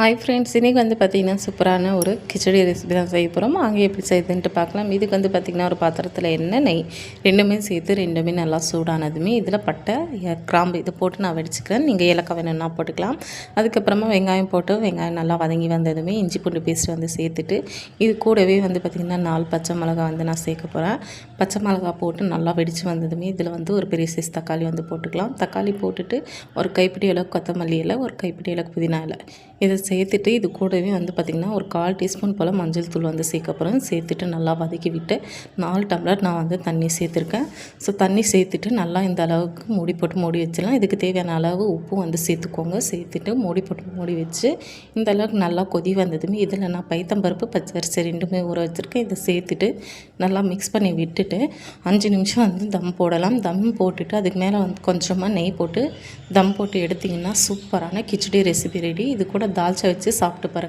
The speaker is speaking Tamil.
ஹாய் ஃப்ரெண்ட்ஸ் இன்றைக்கி வந்து பார்த்திங்கன்னா சூப்பரான ஒரு கிச்சடி ரெசிபி தான் செய்ய போகிறோம் அங்கே எப்படி செய்யுதுன்ட்டு பார்க்கலாம். இதுக்கு வந்து பார்த்திங்கன்னா ஒரு பாத்திரத்தில் என்ன நெய் ரெண்டுமே சேர்த்து ரெண்டுமே நல்லா சூடானதுமே இதில் பட்டை கிராம்பு இதை போட்டு நான் வடிச்சுக்கிறேன். நீங்கள் ஏலக்காய் வேணும்னா போட்டுக்கலாம். அதுக்கப்புறமா வெங்காயம் போட்டு வெங்காயம் நல்லா வதங்கி வந்ததுமே இஞ்சி பூண்டு பேஸ்ட் வந்து சேர்த்துட்டு இது கூடவே வந்து பார்த்திங்கன்னா நாலு பச்சை மிளகா வந்து நான் சேர்க்க போகிறேன் பச்சை மிளகா போட்டு நல்லா வெடித்து வந்ததுமே இதில் வந்து ஒரு பெரிய சைஸ் தக்காளி வந்து போட்டுக்கலாம். தக்காளி போட்டுட்டு ஒரு கைப்பிடி அளவு கொத்தமல்லி இலை ஒரு கைப்பிடி அளவு புதினா இலை. இதை சேர்த்துட்டு இது கூடவே வந்து பார்த்திங்கன்னா ஒரு கால் டீஸ்பூன் போல் மஞ்சள் தூள் வந்து சேர்க்க போகிறேன் சேர்த்துட்டு நல்லா வதக்கி விட்டு நாலு டம்ளர் நான் வந்து தண்ணி சேர்த்துருக்கேன். ஸோ தண்ணி சேர்த்துட்டு நல்லா இந்த அளவுக்கு மூடி போட்டு மூடி வச்சிடலாம். இதுக்கு தேவையான அளவு உப்பு வந்து சேர்த்துக்கோங்க. சேர்த்துட்டு மூடி போட்டு மூடி வச்சு இந்த அளவுக்கு நல்லா கொதி வந்ததுமே இதில் நான் பைத்தம்பருப்பு பச்சரிசி ரெண்டுமே ஊற வச்சுருக்கேன். இதை சேர்த்துட்டு நல்லா மிக்ஸ் பண்ணி விட்டுட்டு அஞ்சு நிமிஷம் வந்து தம் போடலாம். தம் போட்டுட்டு அதுக்கு மேலே வந்து கொஞ்சமாக நெய் போட்டு தம் போட்டு எடுத்திங்கன்னா சூப்பரான கிச்சடி ரெசிபி ரெடி. இது கூட தால்ச்சா வச்சு சாப்பிட்டு பாருங்கள்